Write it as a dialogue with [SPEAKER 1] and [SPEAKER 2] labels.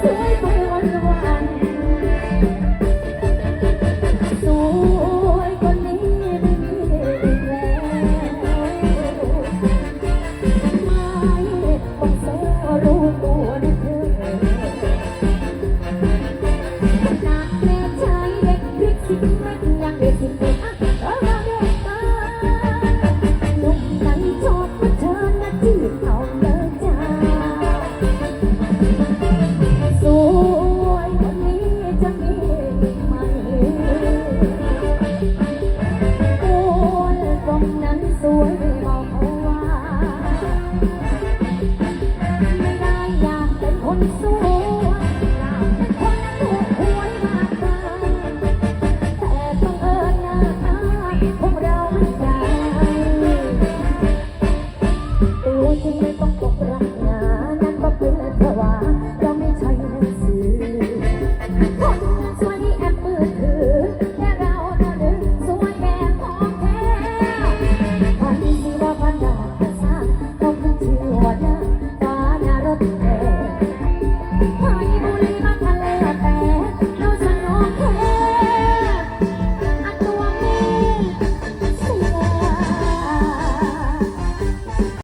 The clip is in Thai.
[SPEAKER 1] สวยคนนี้มีอีกแล้ม คนสวยเป็นคนนั้นถูกอวยมา